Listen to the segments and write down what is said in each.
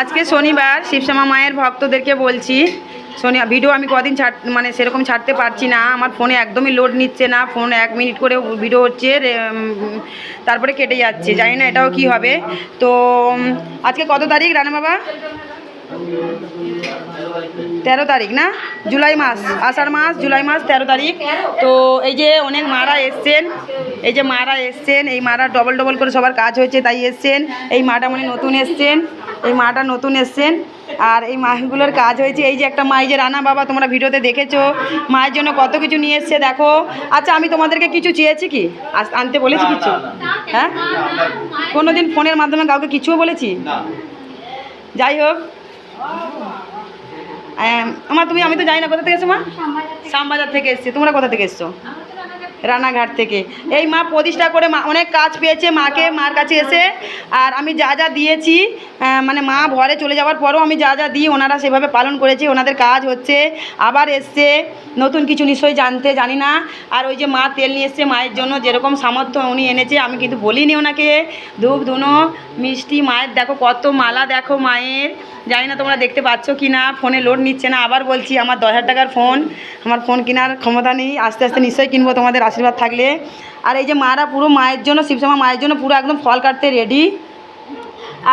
আজকে শনিবার শিবশ্যামা মায়ের ভক্তদেরকে বলছি, শনি ভিডিও আমি কদিন ছাড় মানে সেরকম ছাড়তে পারছি না, আমার ফোনে একদমই লোড নিচ্ছে না, ফোন এক মিনিট করে ভিডিও হচ্ছে তারপরে কেটে যাচ্ছে, জানি না এটাও কি হবে। তো আজকে কত তারিখ রানা বাবা? তেরো তারিখ না? জুলাই মাস আষাঢ় মাস জুলাই মাস তেরো তারিখ। তো এই যে অনেক মারা এসছেন এই যে মারা এসছেন এই মারা ডবল ডবল করে সবার কাজ হয়েছে তাই এসছেন। এই মাটা মানে নতুন এসছেন এই মাটা নতুন এসছেন। আর এই মাগুলোর কাজ হয়েছে এই যে একটা মা এই যে রানা বাবা তোমরা ভিডিওতে দেখেছ মায়ের জন্য কত কিছু নিয়ে এসছে দেখো। আচ্ছা আমি তোমাদেরকে কিছু চেয়েছি কি? আনতে বলেছি কিছু? হ্যাঁ? কোনোদিন ফোনের মাধ্যমে কাউকে কিছুও বলেছি? যাই হোক আমার তুমি আমি তো জানি না কোথা থেকে এসছো মা? শ্যামবাজার থেকে এসছি। তোমরা কোথা থেকে এসছো? রানাঘাট থেকে। এই মা প্রতিষ্ঠা করে মা অনেক কাজ পেয়েছে মাকে মার কাছে এসে। আর আমি যা যা দিয়েছি মানে মা ঘরে চলে যাওয়ার পরও আমি যা যা দিই ওনারা সেভাবে পালন করেছে ওনাদের কাজ হচ্ছে আবার এসছে নতুন কিছু নিশ্চয়ই জানতে জানি না। আর ওই যে মা তেল নিয়ে এসছে মায়ের জন্য যেরকম সামর্থ্য উনি এনেছে আমি কিন্তু বলিনি ওনাকে। ধূপ ধুনো মিষ্টি মায়ের দেখো কত মালা দেখো মায়ের। জানি না তোমরা দেখতে পাচ্ছ কি না, ফোনে লোড নিচ্ছে না। আবার বলছি, আমার দশ হাজার টাকার ফোন আমার ফোন কেনার ক্ষমতা নেই। আস্তে আস্তে নিশ্চয়ই কিনবো, তোমাদের আশীর্বাদ থাকলে। আর এই যে মারা পুরো মায়ের জন্য শিবশ্যামা মায়ের জন্য পুরো একদম ফল কাটতে রেডি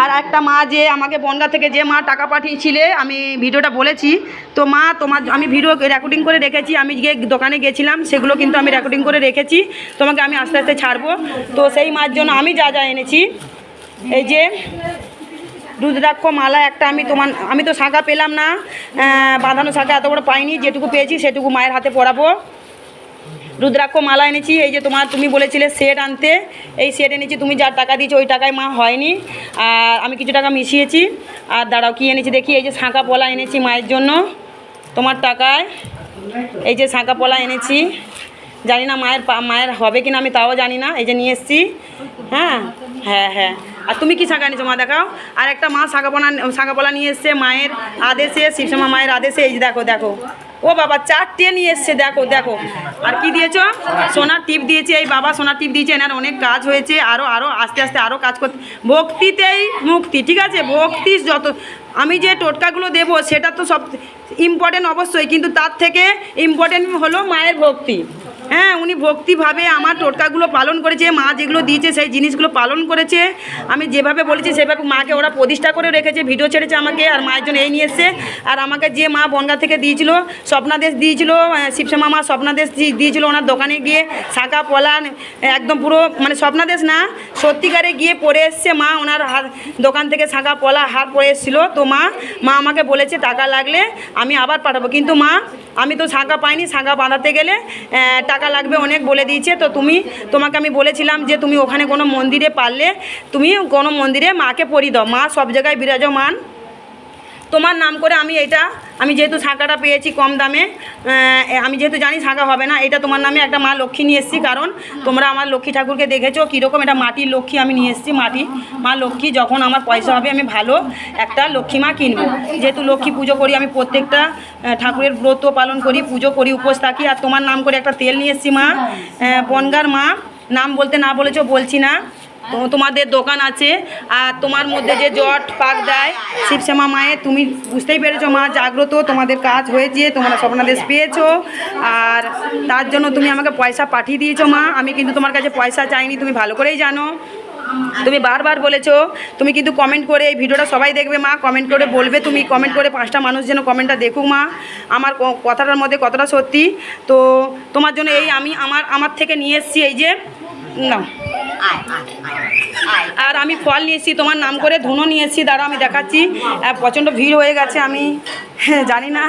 আর একটা মা যে আমাকে বনগা থেকে যে মা টাকা পাঠিয়েছিলে, আমি ভিডিওটা বলেছি। তো মা, তোমার আমি ভিডিও রেকর্ডিং করে রেখেছি। আমি যে দোকানে গেছিলাম, সেগুলো কিন্তু আমি রেকর্ডিং করে রেখেছি। তোমাকে আমি আস্তে আস্তে ছাড়বো। তো সেই মার জন্য আমি যা যা এনেছি, এই যে রুদ্রাক্ষ মালা একটা আমি তোমার, আমি তো শাঁখা পেলাম না। বাঁধানো শাঁখা এত বড় পাইনি, যেটুকু পেয়েছি সেটুকু মায়ের হাতে পরাবো। রুদ্রাক্ষ মালা এনেছি, এই যে তোমার তুমি বলেছিলে সেট আনতে, এই সেট এনেছি, তুমি যার টাকা দিয়েছ ওই টাকায় মা হয়নি। আর আমি কিছু টাকা মিশিয়েছি, আর দাঁড়াও, কী এনেছি দেখি, এই যে শাঁখা পলা এনেছি মায়ের জন্য। তোমার টাকায়, এই যে শাঁখা পলা এনেছি। জানি না মায়ের মায়ের হবে কিনা, আমি তাও জানি না, এই যে নিয়ে এসছি। হ্যাঁ হ্যাঁ হ্যাঁ। আর তুমি কি শাঁখা এনেছো? মা, দেখাও। আর একটা মা শাঁখা পলা শাঁখা পলা নিয়ে এসছে মায়ের আদেশে, শিবসমা মায়ের আদেশে। এই দেখো দেখো। ও বাবা, চারটে নিয়ে এসছে, দেখো দেখো। আর কি দিয়েছ? সোনার টিপ দিয়েছে। এই বাবা সোনার টিপ দিয়েছে, এনার অনেক কাজ হয়েছে। আরও আরও আস্তে আস্তে আরও কাজ করতে। ভক্তিতেই মুক্তি, ঠিক আছে? ভক্তি যত, আমি যে টোটকাগুলো দেবো, সেটা তো সব ইম্পর্টেন্ট অবশ্যই। কিন্তু তার থেকে ইম্পর্টেন্ট হলো মায়ের ভক্তি। হ্যাঁ উনি ভক্তিভাবে আমার টোটকাগুলো পালন করেছে, মা যেগুলো দিয়েছে সেই জিনিসগুলো পালন করেছে। আমি যেভাবে বলেছি সেভাবে মাকে ওরা প্রতিষ্ঠা করে রেখেছে, ভিডিও ছেড়েছে আমাকে, আর মায়ের জন্য এই নিয়ে এসছে। আর আমাকে যে মা বনগা থেকে দিয়েছিল স্বপ্নাদেশ দিয়েছিল শিবশ্যামা মা স্বপ্নাদেশ দিয়েছিল ওনার দোকানে গিয়ে, শাঁখা, পলান, একদম পুরো মানে স্বপ্নাদেশ না, সত্যিকারে গিয়ে পরে এসছে মা, ওনার হাত দোকান থেকে শাঁখা, পলা হার পরে এসেছিল। তো মা মা আমাকে বলেছে, টাকা লাগলে আমি আবার পাঠাবো। কিন্তু মা আমি তো শাঁখা পাইনি শাঁখা বাঁধাতে গেলে টাকা লাগবে অনেক বলে দিয়েছে। তো তুমি, তোমাকে আমি বলেছিলাম যে তুমি ওখানে কোনো মন্দিরে পারলে, তুমি কোনো মন্দিরে মাকে পরি দাও। মা সব জায়গায় বিরাজমান। তোমার নাম করে আমি এটা আমি যেহেতু শাঁখাটা পেয়েছি কম দামে আমি যেহেতু জানি শাঁখা হবে না, এটা তোমার নামে একটা মা লক্ষ্মী নিয়ে এসেছি, কারণ তোমরা আমার লক্ষ্মী ঠাকুরকে দেখেছ, কীরকম এটা মাটির লক্ষ্মী আমি নিয়ে এসেছি, মাটি, মা লক্ষ্মী, যখন আমার পয়সা হবে আমি ভালো একটা লক্ষ্মী মা কিনবো। যেহেতু লক্ষ্মী পুজো করি, আমি প্রত্যেকটা ঠাকুরের ব্রত পালন করি, পুজো করি, উপোস থাকি, আর তোমার নাম করে একটা তেল নিয়ে এসেছি মা বনগার মা, নাম বলতে না বলেছ বলছি না। তোমাদের দোকান আছে, আর তোমার মধ্যে যে জট পাক দেয়, শিবশ্যামা মায়ের, তুমি বুঝতেই পেরেছ, মা জাগ্রত, তোমাদের কাজ হয়েছে, তোমরা স্বপ্নাদেশ পেয়েছ, আর তার জন্য তুমি আমাকে পয়সা পাঠিয়ে দিয়েছ, মা। আমি কিন্তু তোমার কাছে পয়সা চাইনি, তুমি ভালো করেই জানো। তুমি বারবার বলেছ, তুমি কিন্তু কমেন্ট করে এই ভিডিওটা সবাই দেখবে, মা। কমেন্ট করে বলবে তুমি কমেন্ট করে পাঁচটা মানুষ যেন কমেন্টটা দেখুক, মা। আমার কথাটার মধ্যে কতটা সত্যি। তো তোমার জন্য এই আমি আমার আমার থেকে নিয়ে এসেছি, এই যে না আর আমি ফল নিয়ে এসেছি, তোমার নাম করে ধুনো নিয়ে এসেছি। দাঁড়াও, আমি দেখাচ্ছি। প্রচণ্ড ভিড় হয়ে গেছে, আমি জানি না,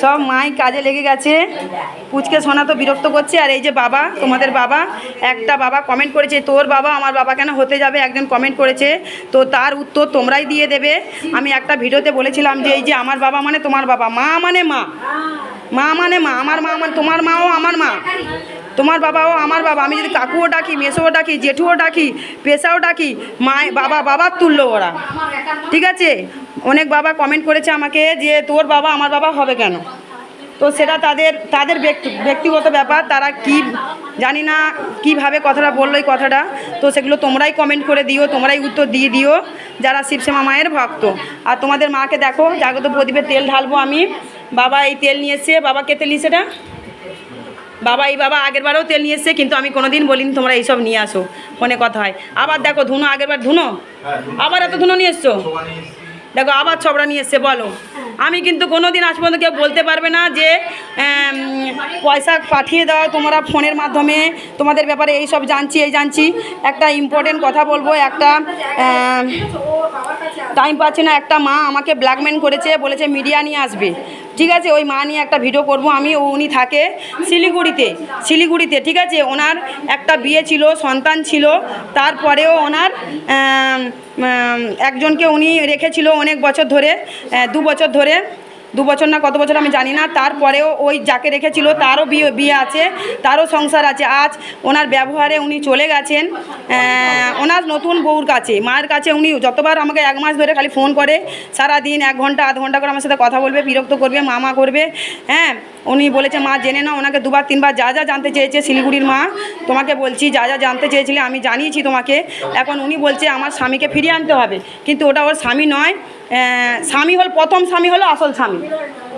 সব মাই কাজে লেগে গেছে। পুচকে সোনা তো বিরক্ত করছে, আর এই যে বাবা, তোমাদের বাবা, একটা বাবা কমেন্ট করেছে, তোর বাবা আমার বাবা কেন হতে যাবে? একজন কমেন্ট করেছে, তো তার উত্তর তোমরাই দিয়ে দেবে। আমি একটা ভিডিওতে বলেছিলাম যে, এই যে আমার বাবা মানে তোমার বাবা, মা মানে মা। মা মানে মা, আমার মা মানে তোমার মাও আমার মা। তোমার বাবাও আমার বাবা। আমি যদি কাকুও ডাকি, মেসোও ডাকি, জেঠুও ডাকি, পেশাও ডাকি মা বাবা বাবার তুল্য ওরা। ঠিক আছে? অনেক বাবা কমেন্ট করেছে আমাকে যে তোর বাবা আমার বাবা হবে কেন? তো সেটা তাদের তাদের ব্যক্তি- ব্যক্তিগত ব্যাপার, তারা কি, জানি না কীভাবে কথাটা বলল এই কথাটা। তো সেগুলো তোমরাই কমেন্ট করে দিও, তোমরাই উত্তর দিয়ে দিও, যারা শিবশ্যামা মায়ের ভক্ত। আর তোমাদের মাকে দেখো জাগত প্রদীপে তেল ঢালবো আমি। বাবা এই তেল নিয়ে এসছে, বাবা কে তেল সেটা বাবা এই বাবা আগের বারেও তেল নিয়ে এসছে কিন্তু আমি কোনোদিন বলিনি তোমরা এইসব নিয়ে আসো। ফোনে কথা হয়। আবার দেখো ধুনো আগের বার ধুনো? আবার এত ধুনো নিয়ে এসছো? দেখো আবার ছবড়া নিয়ে এসছে বলো। আমি কিন্তু কোনো দিন আজ পর্যন্ত কেউ বলতে পারবে না যে পয়সা পাঠিয়ে দাও তোমরা ফোনের মাধ্যমে। তোমাদের ব্যাপারে এই সব জানছি এই জানছি। একটা ইম্পর্টেন্ট কথা বলব একটা টাইম পাচ্ছি না। একটা মা আমাকে ব্ল্যাকমেল করেছে বলেছে মিডিয়া নিয়ে আসবে। ঠিক আছে, ওই মা নিয়ে একটা ভিডিও করব, আমি ও, উনি থাকে শিলিগুড়িতে শিলিগুড়িতে, ঠিক আছে? ওনার একটা বিয়ে ছিল, সন্তান ছিল, তারপরেও ওনার একজনকে উনি রেখেছিল অনেক বছর ধরে দু বছর ধরে। দু বছর না কত বছর আমি জানি না, তারপরেও ওই যাকে রেখেছিল তারও বিয়ে বিয়ে আছে, তারও সংসার আছে। আজ ওনার ব্যবহারে উনি চলে গেছেন ওনার নতুন বউর কাছে, মায়ের কাছে উনি যতবার আমাকে এক মাস ধরে খালি ফোন করে সারা দিন এক ঘণ্টা, আধ ঘণ্টা করে আমার সাথে কথা বলবে, বিরক্ত করবে, মামা করবে হ্যাঁ উনি বলেছে, মা, জেনে না ওনাকে দুবার, তিনবার যা যা জানতে চেয়েছে শিলিগুড়ির মা, তোমাকে বলছি, যা যা জানতে চেয়েছিলে, আমি জানিয়েছি তোমাকে। এখন উনি বলছে, আমার স্বামীকে ফিরিয়ে আনতে হবে। কিন্তু ওটা ওর স্বামী নয় স্বামী হল প্রথম স্বামী হলো আসল স্বামী।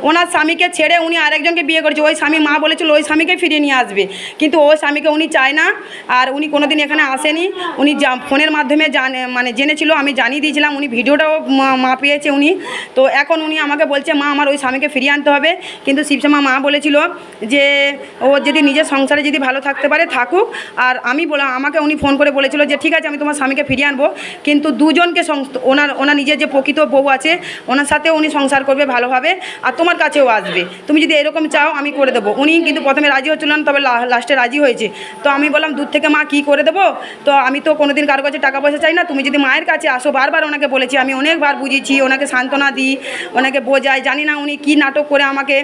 ওনার স্বামীকে ছেড়ে উনি আরেকজনকে বিয়ে করেছে। ওই স্বামী মা বলেছিল ওই স্বামীকে ফিরিয়ে নিয়ে আসবে। কিন্তু ওই স্বামীকে উনি চায় না। আর উনি কোনোদিন এখানে আসেনি। উনি ফোনের মাধ্যমে জানে মানে জেনেছিল, আমি জানিয়ে দিয়েছিলাম। উনি ভিডিওটাও মা- পেয়েছে উনি। তো এখন উনি আমাকে বলছে, মা, আমার ওই স্বামীকে ফিরিয়ে আনতে হবে। কিন্তু শিবশ্যামা মা বলেছিল যে, ও যদি নিজের সংসারে যদি ভালো থাকতে পারে, থাকুক। আর আমি বলা, আমাকে উনি ফোন করে বলেছিল যে, ঠিক আছে, আমি তোমার স্বামীকে ফিরিয়ে আনব। কিন্তু দুজনকে ওনার ওনার নিজের যে প্রকৃত বউ আছে, ওনার সাথে উনি সংসার করবে ভালোভাবে। আর তোমার কাছেও আসবে। তুমি যদি এরকম চাও, আমি করে দেবো। উনি কিন্তু প্রথমে রাজি হচ্ছিল না, তবে লাস্টে রাজি হয়েছে। তো আমি বললাম দূর থেকে মা কি করে দেবো? তো আমি তো কোনোদিন কারও কাছে টাকা পয়সা চাই না। তুমি যদি মায়ের কাছে আসো, বারবার ওনাকে বলেছি, আমি অনেকবার বুঝেছি, ওনাকে সান্ত্বনা দিই, ওনাকে বোঝাই। জানি না উনি কি নাটক করে আমাকে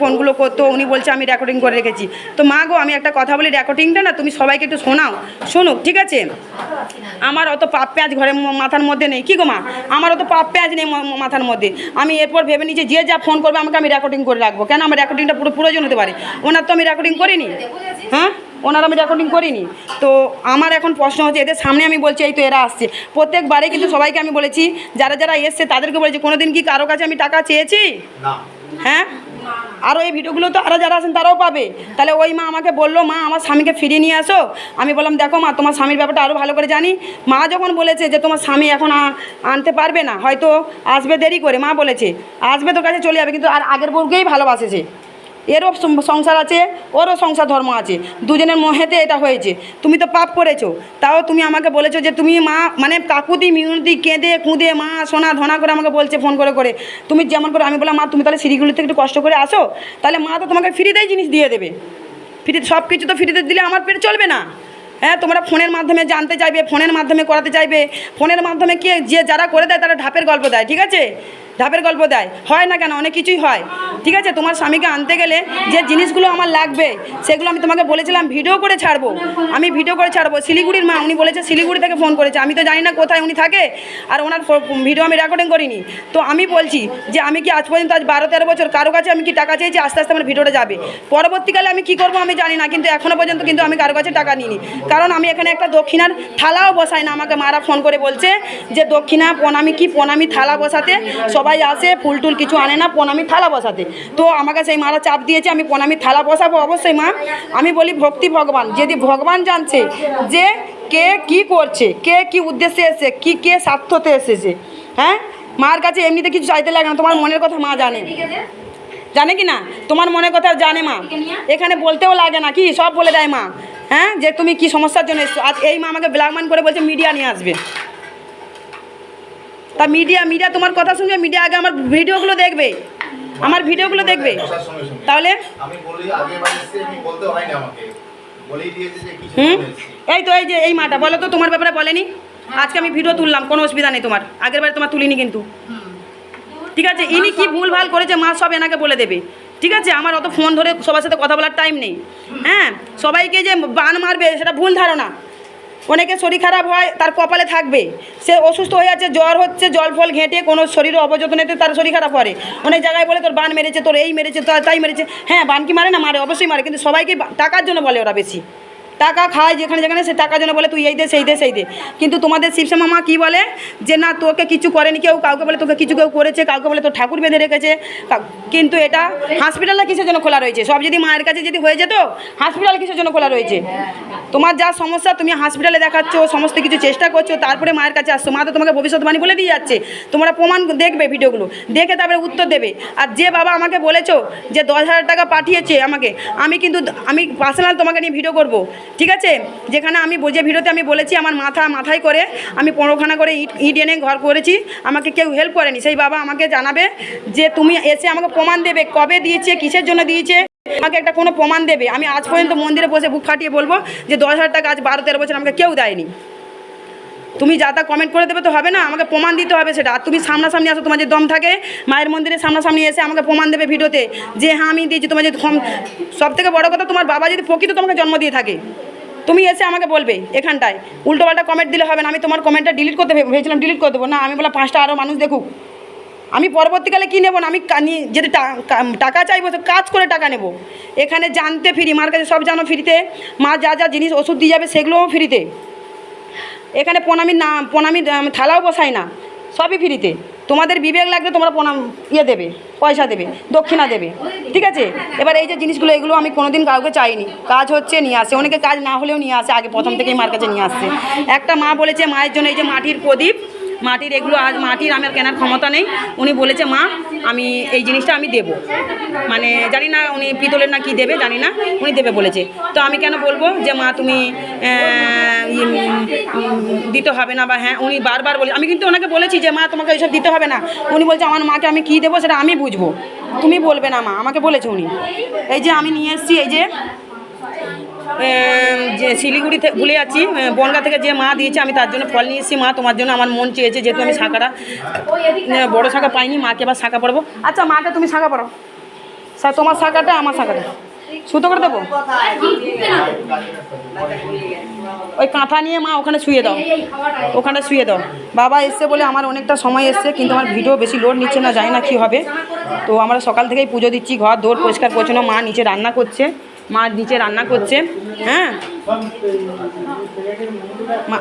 ফোনগুলো করতো। উনি বলছে, আমি রেকর্ডিং করে রেখেছি। তো মা গো, আমি একটা কথা বলি রেকর্ডিংটা না, তুমি সবাইকে একটু শোনাও। শুনুক ঠিক আছে? আমার অত পাপ পেঁয়াজ ঘরে মাথার মধ্যে নেই। কি গো মা? আমার অত পাপ পেঁয়াজ নেই মাথার মধ্যে। আমি এরপর ভেবে নিয়েছি, যে যা ফোন করবে আমাকে আমি রেকর্ডিং করে রাখব। কেন? আমার রেকর্ডিংটা পুরো প্রয়োজন হতে পারে। ওনার তো আমি রেকর্ডিং করিনি। হ্যাঁ? ওনার আমি রেকর্ডিং করিনি। তো আমার এখন প্রশ্ন হচ্ছে এদের সামনে আমি বলছি এই তো এরা আসছে। প্রত্যেকবারে কিন্তু সবাইকে আমি বলেছি যারা যারা এসছে তাদেরকে বলেছি কোনোদিন কি কারও কাছে আমি টাকা চেয়েছি? হ্যাঁ? আরও এই ভিডিওগুলো তো আরও যারা আছেন তারাও পাবে। তাহলে ওই মা আমাকে বলল, মা, আমার স্বামীকে ফিরিয়ে নিয়ে আসো। আমি বললাম, দেখো মা, তোমার স্বামীর ব্যাপারটা আরও ভালো করে জানি। মা যখন বলেছে যে, তোমার স্বামী এখন আনতে পারবে না, হয়তো আসবে দেরি করে। মা বলেছে, আসবে তোর কাছে চলে যাবে। কিন্তু আর আগের বউকেই ভালোবাসেছে। এরও সংসার আছে, ওরও সংসার ধর্ম আছে। দুজনের মহেতে এটা হয়েছে। তুমি তো পাপ করেছ। তাও তুমি আমাকে বলেছ যে তুমি মা মানে কাকুতি মিউনিতি কেঁদে, কুঁদে, মা, সোনা, ধনা করে আমাকে বলছে ফোন করে করে। তুমি যেমন করে আমি বললাম, মা, তুমি তাহলে সিঁড়িগুলো থেকে একটু কষ্ট করে আসো। তাহলে মা তো তোমাকে ফ্রিতেই জিনিস দিয়ে দেবে। ফ্রি সব কিছু তো ফ্রিতে দিলে আমার পেটে চলবে না। হ্যাঁ তোমরা ফোনের মাধ্যমে জানতে চাইবে, ফোনের মাধ্যমে করাতে চাইবে। ফোনের মাধ্যমে কে যে যারা করে দেয়, তারা ঢাপের গল্প দেয়, ঠিক আছে? ঢাপের গল্প দেয়। হয় না কেন? অনেক কিছুই হয়। ঠিক আছে? তোমার স্বামীকে আনতে গেলে যে জিনিসগুলো আমার লাগবে, সেগুলো আমি তোমাকে বলেছিলাম, ভিডিও করে ছাড়বো। আমি ভিডিও করে ছাড়বো। শিলিগুড়ির মা, উনি বলেছে, শিলিগুড়ি থেকে ফোন করেছে। আমি তো জানি না কোথায় উনি থাকে, আর ওনার ভিডিও আমি রেকর্ডিং করিনি। তো আমি বলছি যে, আমি কি আজ পর্যন্ত আজ বারো তেরো বছর, কারও কাছে আমি কি টাকা চেয়েছি, আস্তে আস্তে আমার ভিডিওটা যাবে। পরবর্তীকালে আমি কি করব আমি জানি না, কিন্তু এখনও পর্যন্ত কিন্তু আমি কারও কাছে টাকা নিইনি। কারণ আমি এখানে একটা দক্ষিণার থালাও বসাই না। আমাকে মারা ফোন করে বলছে যে, দক্ষিণা, প্রণামী কি? প্রণামী থালা বসাতে সবাই আসে, ফুল টুল কিছু আনে না, প্রণামী থালা বসাতে। তো আমাকে সেই মারা চাপ দিয়েছে, আমি প্রণামী থালা বসাবো অবশ্যই, মা। আমি বলি, ভক্তি ভগবান, যদি ভগবান জানছে যে কে কি করছে, কে কি উদ্দেশ্যে এসেছে, কি কে স্বার্থতে এসেছে হ্যাঁ? মার কাছে এমনিতে কিছু চাইতে লাগে না, তোমার মনের কথা মা জানে। জানে কি না? তোমার মনের কথা জানে মা। এখানে বলতেও লাগে না, কি সব বলে দেয় মা হ্যাঁ? যে তুমি কি সমস্যার জন্য এসছো? আজ এই মা আমাকে ব্ল্যাকমেল করে বলছে, মিডিয়া নিয়ে আসবে। তা মিডিয়া মিডিয়া তোমার কথা শুনবে মিডিয়া আগে আমার ভিডিওগুলো দেখবে। আমার ভিডিওগুলো দেখবে। তাহলে? হুম? এই তো এই যে এই মাটা বলো তো তোমার ব্যাপারে বলেনি? আজকে আমি ভিডিও তুললাম কোনো অসুবিধা নেই তোমার। আগের বারে তোমার তুলিনি কিন্তু। ঠিক আছে ইনি কি ভুল ভালো করেছে মা সব এনাকে বলে দেবে। ঠিক আছে আমার অত ফোন ধরে সবার সাথে কথা বলার টাইম নেই। হ্যাঁ? সবাইকে যে বান মারবে সেটা ভুল ধারণা। অনেকে শরীর খারাপ হয়, তার কপালে থাকবে। সে অসুস্থ হয়ে আছে জ্বর হচ্ছে, জল ফল ঘেঁটে কোনো শরীরে অবযত্নেতে তার শরীর খারাপ করে। অনেক জায়গায় বলে, তোর বান মেরেছে, তোর এই মেরেছে তাই মেরেছে। হ্যাঁ বান কি মারে না, মারে, অবশ্যই মারে, কিন্তু সবাইকে টাকার জন্য বলে ওরা বেশি। টাকা খায় যেখানে যেখানে, সে টাকা জন্য বলে, তুই এই দে, সেই দে সেই দে। কিন্তু তোমাদের শিবসা মামা কী বলে? যে, না, তোকে কিছু করেনি কেউ, কাউকে বলে তোকে কিছু কেউ করেছে, কাউকে বলে তোর ঠাকুর বেঁধে রেখেছে। কিন্তু এটা হাসপাতালটা কিসের জন্য খোলা রয়েছে? সব যদি মায়ের কাছে যদি হয়ে যেত হাসপাতাল কিসের জন্য খোলা রয়েছে? তোমার যা সমস্যা, তুমি হাসপাতালে দেখাচ্ছ, সমস্ত কিছু চেষ্টা করছ, তারপরে মায়ের কাছে আসছো। মা তো তোমাকে ভবিষ্যৎবাণী বলে দিয়ে যাচ্ছে। তোমরা প্রমাণ দেখবে ভিডিওগুলো, দেখে তারপরে উত্তর দেবে। আর যে বাবা আমাকে বলেছ যে, দশ হাজার টাকা পাঠিয়েছে আমাকে, আমি কিন্তু, আমি পার্সোনাল তোমাকে নিয়ে ভিডিও করব। ঠিক আছে? যেখানে আমি বোঝে ভিডিওতে আমি বলেছি, আমার মাথা মাথায় করে আমি পনেরোখানা করে ইট ইট এনে ঘর করেছি, আমাকে কেউ হেল্প করেনি। সেই বাবা আমাকে জানাবে যে, তুমি এসে আমাকে প্রমাণ দেবে। কবে দিয়েছে? কিসের জন্য দিয়েছে? আমাকে একটা কোনো প্রমাণ দেবে। আমি আজ পর্যন্ত মন্দিরে বসে বুক ফাটিয়ে বলব যে, দশ হাজার টাকা আজ বারো তেরো বছর আমাকে কেউ দেয়নি। তুমি যা তা কমেন্ট করে দেবে তো হবে না? আমাকে প্রমাণ দিতে হবে সেটা। আর তুমি সামনাসামনি আসো, তোমার যে দম থাকে, মায়ের মন্দিরের সামনাসামনি এসে আমাকে প্রমাণ দেবে ভিডিওতে যে হ্যাঁ আমি দিয়েছি। তোমার যদি সব থেকে বড় কথা তোমার বাবা যদি প্রকৃত তোমাকে জন্ম দিয়ে থাকে, তুমি এসে আমাকে বলবে এখানটায়। উল্টোপাল্টা কমেন্ট দিলে হবে না। আমি তোমার কমেন্টটা ডিলিট করতে ভেবেছিলাম ডিলিট করে দেবো। না, আমি বলা পাঁচটা আরও মানুষ দেখুক। আমি পরবর্তীকালে কী নেব না? আমি যদি টাকা চাইব তো কাজ করে টাকা নেব। এখানে জানতে ফ্রি, মার কাছে সব জানো ফ্রিতে। মা যা যা জিনিস ওষুধ দিয়ে যাবে সেগুলোও ফ্রিতে। এখানে প্রণামীর না, প্রণামীর থালাও বসাই না, সবই ফ্রিতে। তোমাদের বিবেক লাগলে তোমরা প্রণাম ইয়ে দেবে, পয়সা দেবে, দক্ষিণা দেবে, ঠিক আছে? এবার এই যে জিনিসগুলো, এগুলো আমি কোনোদিন কাউকে চাইনি। কাজ হচ্ছে, নিয়ে আসে। অনেকে কাজ না হলেও নিয়ে আসে, আগে প্রথম থেকেই মার কাছে নিয়ে আসছে একটা মা বলেছে, মায়ের জন্য এই যে মাটির প্রদীপ মাটির এগুলো আজ মাটির আমার কেনার ক্ষমতা নেই। উনি বলেছে, মা, আমি এই জিনিসটা আমি দেবো। মানে জানি না উনি পিতলের না কি দেবে, জানি না, উনি দেবে বলেছে। তো আমি কেন বলব যে, মা, তুমি দিতে হবে না বা হ্যাঁ উনি বারবার বলে, আমি কিন্তু ওনাকে বলেছি যে, মা, তোমাকে এইসব দিতে হবে না। উনি বলছে, আমার মাকে আমি কী দেবো সেটা আমি বুঝব। তুমি বলবে না, মা, আমাকে বলেছে উনি। এই যে আমি নিয়ে এসেছি, এই যে যে শিলিগুড়ি থেকে ভুলে যাচ্ছি বনগা থেকে যে মা দিয়েছে, আমি তার জন্য ফল নিয়ে এসেছি। মা, তোমার জন্য আমার মন চেয়েছে, যেহেতু আমি শাঁখাটা বড় শাঁখা পাইনি, মাকে আবার শাঁখা পড়ব। আচ্ছা মাকে তুমি শাঁখা পড়ো স্যার, তোমার শাঁখাটা, আমার শাঁখাটা। সুতো করে দেবো? ওই কাঁথা নিয়ে মা ওখানে শুয়ে দাও। ওখানে শুয়ে দাও। বাবা এসছে বলে আমার অনেকটা সময় এসছে, কিন্তু আমার ভিডিও বেশি লোড নিচ্ছে না, জানি না কী হবে। তো আমরা সকাল থেকেই পুজো দিচ্ছি, ঘর দৌড় পরিষ্কার, পরিচ্ছন্ন। মা নিচে রান্না করছে। মা নিচে রান্না করছে হ্যাঁ?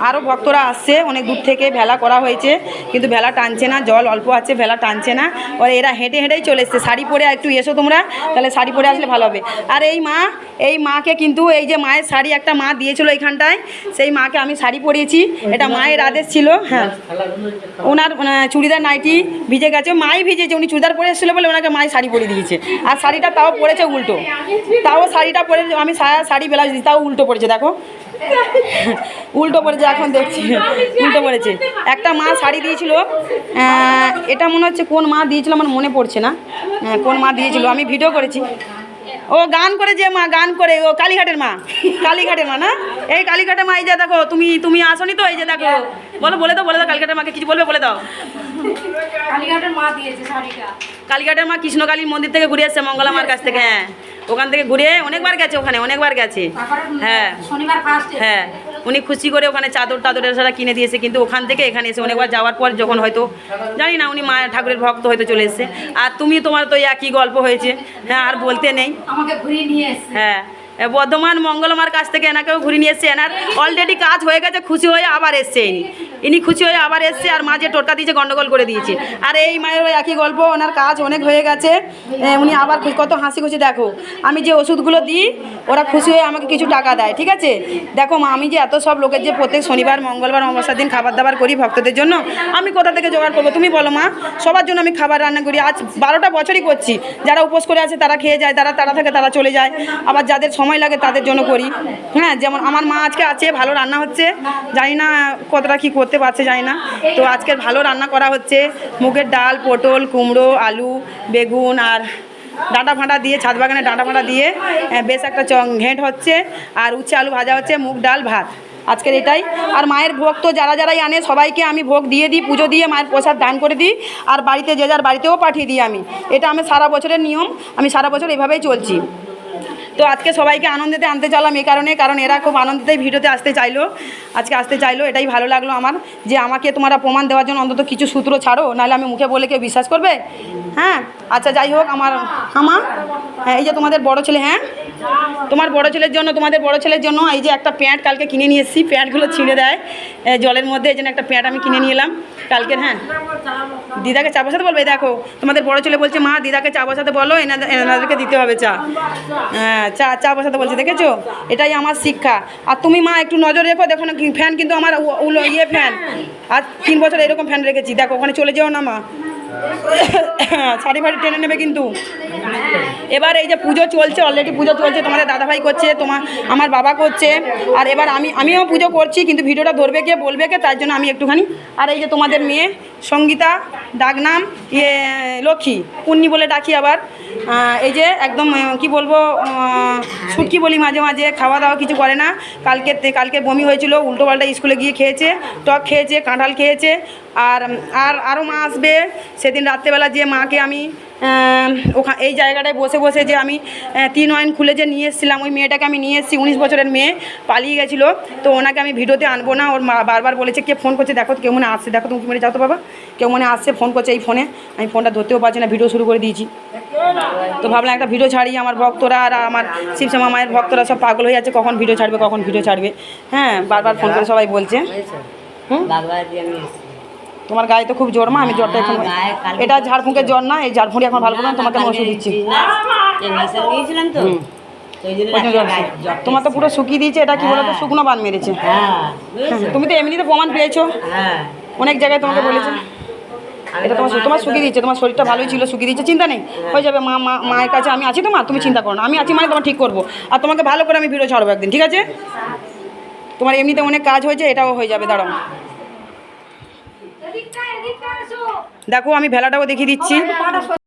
আরও ভক্তরা আসছে, অনেক দূর থেকে ভেলা করা হয়েছে, কিন্তু ভেলা টানছে না, জল অল্প আছে, ভেলা টানছে না। ওর এরা হেঁটে হেঁটেই চলে এসছে। শাড়ি পরে একটু এসো তোমরা, তাহলে শাড়ি পরে আসলে ভালো হবে। আর এই মা, এই মাকে কিন্তু এই যে মায়ের শাড়ি একটা মা দিয়েছিল এইখানটায়, সেই মাকে আমি শাড়ি পরিয়েছি। এটা মায়ের আদেশ ছিল হ্যাঁ। ওনার চুড়িদার নাইটি ভিজে গেছে, মাই ভিজেছে, উনি চুড়িদার পরে এসেছিল বলে ওনাকে মাই শাড়ি পরিয়ে দিয়েছে। আর শাড়িটা তাও পরেছে উল্টো। তাও শাড়িটা পরে আমি শাড়ি ব্লাউজ দিই তাও উল্টো পড়েছে দেখো। উল্টো পড়েছে, এখন দেখছি। উল্টো পড়েছে। একটা মা শাড়ি দিয়েছিল এটা মনে হচ্ছে কোন মা দিয়েছিল, আমার মনে পড়ছে না। কোন মা দিয়েছিল, আমি ভিডিও করেছি। ও গান করে যে মা, গান করে, ও কালীঘাটের মা কালীঘাটের মা না? এই কালীঘাটের মা, এই যে দেখো, তুমি তুমি আসনি তো, এই যে দেখো। বলো, বলে দাও বলে দাও, কালীঘাটের মাকে কিছু বলবে, বলে দাও। কালীঘাটের মা দিয়েছে শাড়িটা। কালীঘাটের মা কৃষ্ণকালীর মন্দির থেকে ঘুরে এসছে মঙ্গলা মার কাছ থেকে হ্যাঁ। ওখান থেকে ঘুরে অনেকবার গেছে ওখানে অনেকবার গেছে। হ্যাঁ। শনিবার হ্যাঁ। উনি খুশি করে ওখানে চাদর টাদরের সারা কিনে দিয়েছে কিন্তু ওখান থেকে এখানে এসে অনেকবার যাওয়ার পর যখন হয়তো জানি না উনি মায়ের ঠাকুরের ভক্ত হয়তো চলে এসেছে। আর তুমি তোমার তো একই গল্প হয়েছে। হ্যাঁ আর বলতে নেই। আমাকে ঘুরিয়ে নিয়ে হ্যাঁ। বর্ধমান মঙ্গলমার কাছ থেকে এনাকেও ঘুরে নিয়ে এসছে। এনার অলরেডি কাজ হয়ে গেছে, খুশি হয়ে আবার এসছে ইনি। ইনি খুশি হয়ে আবার এসছে আর মাঝে টোটকা দিয়েছে, গন্ডগোল করে দিয়েছে। আর এই মায়ের একই গল্প, ওনার কাজ অনেক হয়ে গেছে। উনি আবার কত হাসি খুশি, দেখো, আমি যে ওষুধগুলো দিই, ওরা খুশি হয়ে আমাকে কিছু টাকা দেয়, ঠিক আছে? দেখো মা, আমি যে এত সব লোকের যে প্রত্যেক শনিবার, মঙ্গলবার, অমাবস্যার দিন খাবার দাবার করি ভক্তদের জন্য, আমি কোথা থেকে জোগাড় করব? তুমি বলো মা, সবার জন্য আমি খাবার রান্না করি। আজ বারোটা বছরই করছি। যারা উপোস করে আছে, তারা খেয়ে যায় তারা তারা থাকে, তারা চলে যায়। আবার যাদের সময় লাগে তাদের জন্য করি। হ্যাঁ যেমন আমার মা আজকে আছে, ভালো রান্না হচ্ছে। জানি না কতটা কি করতে পারছে, জানি না। তো আজকে ভালো রান্না করা হচ্ছে। মুগের ডাল, পটল, কুমড়ো, আলু, বেগুন আর ডাঁটা ফাঁটা দিয়ে, ছাদ বাগানে ডাঁটা ফাঁটা দিয়ে বেশ একটা চং ঘেঁট হচ্ছে। আর উচ্ছে আলু ভাজা হচ্ছে, মুগ ডাল, ভাত। আজকের এটাই। আর মায়ের ভোগ তো যারা যারাই আনে, সবাইকে আমি ভোগ দিয়ে দিই, পুজো দিয়ে মায়ের প্রসাদ দান করে দিই। আর বাড়িতে যে যার বাড়িতেও পাঠিয়ে দিই আমি। এটা আমি সারা বছরের নিয়ম। আমি সারা বছর এভাবেই চলছি। তো আজকে সবাইকে আনন্দেতে আনতে চাইলাম এই কারণে, কারণ এরা খুব আনন্দেতেই ভিডিওতে আসতে চাইলো। আজকে আসতে চাইলো, এটাই ভালো লাগল আমার যে আমাকে তোমরা প্রমাণ দেওয়ার জন্য অন্তত কিছু সূত্র ছাড়ো, নাহলে আমি মুখে বলে কেউ বিশ্বাস করবে? হ্যাঁ আচ্ছা যাই হোক, আমার আমার হ্যাঁ এই যে তোমাদের বড় ছেলে হ্যাঁ? তোমার বড় ছেলের জন্য, তোমাদের বড় ছেলের জন্য এই যে একটা প্যান্ট কালকে কিনে নিয়ে এসেছি, প্যান্টগুলো ছিঁড়ে দেয় জলের মধ্যে, এই জন্য একটা প্যান্ট আমি কিনে নিয়ে এলাম কালকের হ্যাঁ? দিদাকে চা বসাতে বলবে, দেখো, তোমাদের বড় ছেলে বলছে, মা, দিদাকে চা বসাতে বলো এনাদের এনাদেরকে দিতে হবে চা। হ্যাঁ চা চা বসাতে বলছে, দেখেছ? এটাই আমার শিক্ষা। আর তুমি মা, একটু নজর রেখো, দেখো না কি- ফ্যান কিন্তু আমার উলো ইয়ে ফ্যান। আর তিন বছর এরকম ফ্যান রেখেছি। দেখো, ওখানে চলে যাও না মা। শাড়ি ফাড়ি টেনে নেবে কিন্তু। এবার এই যে পুজো চলছে অলরেডি পুজো চলছে, তোমাদের দাদাভাই করছে তোমার আমার বাবা করছে। আর এবার আমি আমিও পুজো করছি, কিন্তু ভিডিওটা ধরবে কে, বলবে কে, তার জন্য আমি একটুখানি আর এই যে তোমাদের মেয়ে সঙ্গীতা, ডাকনাম ইয়ে লক্ষ্মী পুণ্যি বলে ডাকি আবার। এই যে একদম কি বলব সুখী বলি মাঝে মাঝে, খাওয়া দাওয়া কিছু করে না। কালকে কালকে বমি হয়েছিল, উল্টো পাল্টা স্কুলে গিয়ে খেয়েছে, টক খেয়েছে, কাঁঠাল খেয়েছে। আর আর আরও মা আসবে, সেদিন রাত্রেবেলা যে মাকে আমি ওখানে এই জায়গাটায় বসে বসে যে আমি তিন অয়েন খুলে যে নিয়ে এসেছিলাম ওই মেয়েটাকে আমি নিয়ে এসেছি উনিশ বছরের মেয়ে পালিয়ে গেছিল। তো ওনাকে আমি ভিডিওতে আনব না ওর মা বারবার বলেছে কে ফোন করছে? দেখো কেউ মনে আসছে। দেখো তুমি কি মনে যাও তো বাবা। কেউ মনে আসছে ফোন করছে এই ফোনে আমি ফোনটা ধরতেও পারছি না ভিডিও শুরু করে দিয়েছি। তো ভাবলাম একটা ভিডিও ছাড়ি আমার ভক্তরা আর আমার শিবশ্যামা মায়ের ভক্তরা সব পাগল হয়ে যাচ্ছে কখন ভিডিও ছাড়বে কখন ভিডিও ছাড়বে? হ্যাঁ বারবার ফোন করে সবাই বলছে। হুম এসেছি। তোমার গায়ে তো খুব জ্বর মা আমি জ্বরটা এখন এটা ঝাড়ফুঁকের জ্বর না এই ঝাড়ফুঁড়ি এখন ভালো করে না, তোমাকে আমি ওষুধ দিচ্ছি। তোমার তো পুরো শুকিয়ে দিয়েছে এটা কি বলো তো হ্যাঁ। শুকনো বান মেরেছে। হ্যাঁ? তুমি তো এমনিতে প্রমাণ পেয়েছ। হ্যাঁ। অনেক জায়গায় তোমাকে বলেছে। আমি এটা তোমার তোমার শুকিয়ে দিচ্ছে তোমার শরীরটা ভালোই ছিল শুকিয়ে দিচ্ছে চিন্তা নেই। হয়ে। যাবে মা মা মায়ের কাছে আমি আছি তো মা তুমি চিন্তা করো না। আমি আছি মানে তোমার ঠিক করব। আর তোমাকে ভালো করে আমি ভিডিও ছাড়বো একদিন ঠিক আছে? তোমার এমনিতে অনেক কাজ হয়েছে এটাও হয়ে যাবে দাঁড়াও। দেখো আমি ভেলাটাও দেখিয়ে দিচ্ছি।